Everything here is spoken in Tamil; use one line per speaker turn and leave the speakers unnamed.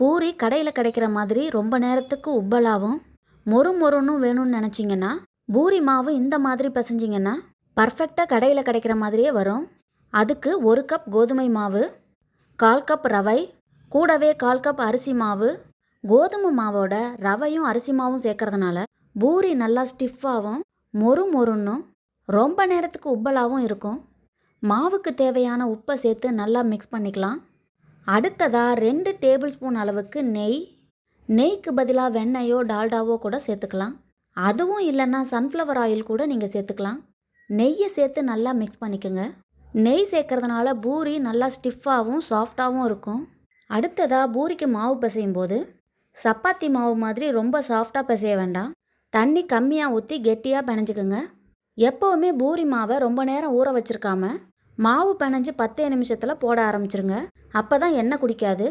பூரி கடையில் கிடைக்கிற மாதிரி ரொம்ப நேரத்துக்கு உப்பலாகவும் மொறு மொறுன்னும் வேணும்னு நினச்சிங்கன்னா பூரி மாவு இந்த மாதிரி பிசைஞ்சிங்கன்னா பர்ஃபெக்டாக கடையில் கிடைக்கிற மாதிரியே வரும். அதுக்கு ஒரு கப் கோதுமை மாவு கால் கப் ரவை கூடவே கால் கப் அரிசி மாவு. கோதுமை மாவோட ரவையும் அரிசி மாவும் சேர்க்கறதுனால பூரி நல்லா ஸ்டிஃபாகவும் மொறு மொறுன்னும் ரொம்ப நேரத்துக்கு உப்பலாகவும் இருக்கும். மாவுக்கு தேவையான உப்பை சேர்த்து நல்லா மிக்ஸ் பண்ணிக்கலாம். அடுத்ததாக ரெண்டு டேபிள் ஸ்பூன் அளவுக்கு நெய். நெய்க்கு பதிலாக வெண்ணெயோ டால்டாவோ கூட சேர்த்துக்கலாம். அதுவும் இல்லைன்னா சன்ஃப்ளவர் ஆயில் கூட நீங்கள் சேர்த்துக்கலாம். நெய்யை சேர்த்து நல்லா மிக்ஸ் பண்ணிக்கோங்க. நெய் சேர்க்கறதுனால பூரி நல்லா ஸ்டிஃபாகவும் சாஃப்டாகவும் இருக்கும். அடுத்ததாக பூரிக்கு மாவு பிசையும் போது சப்பாத்தி மாவு மாதிரி ரொம்ப சாஃப்டாக பிசைய வேண்டாம். தண்ணி கம்மியாக ஊற்றி கெட்டியாக பிணைஞ்சுக்குங்க. எப்போவுமே பூரி மாவை ரொம்ப நேரம் ஊற வச்சிருக்காம மாவு பிணைஞ்சு பத்தே நிமிஷத்தில் போட ஆரம்பிச்சிருங்க. அப்போ தான் எண்ணெய் குடிக்காது.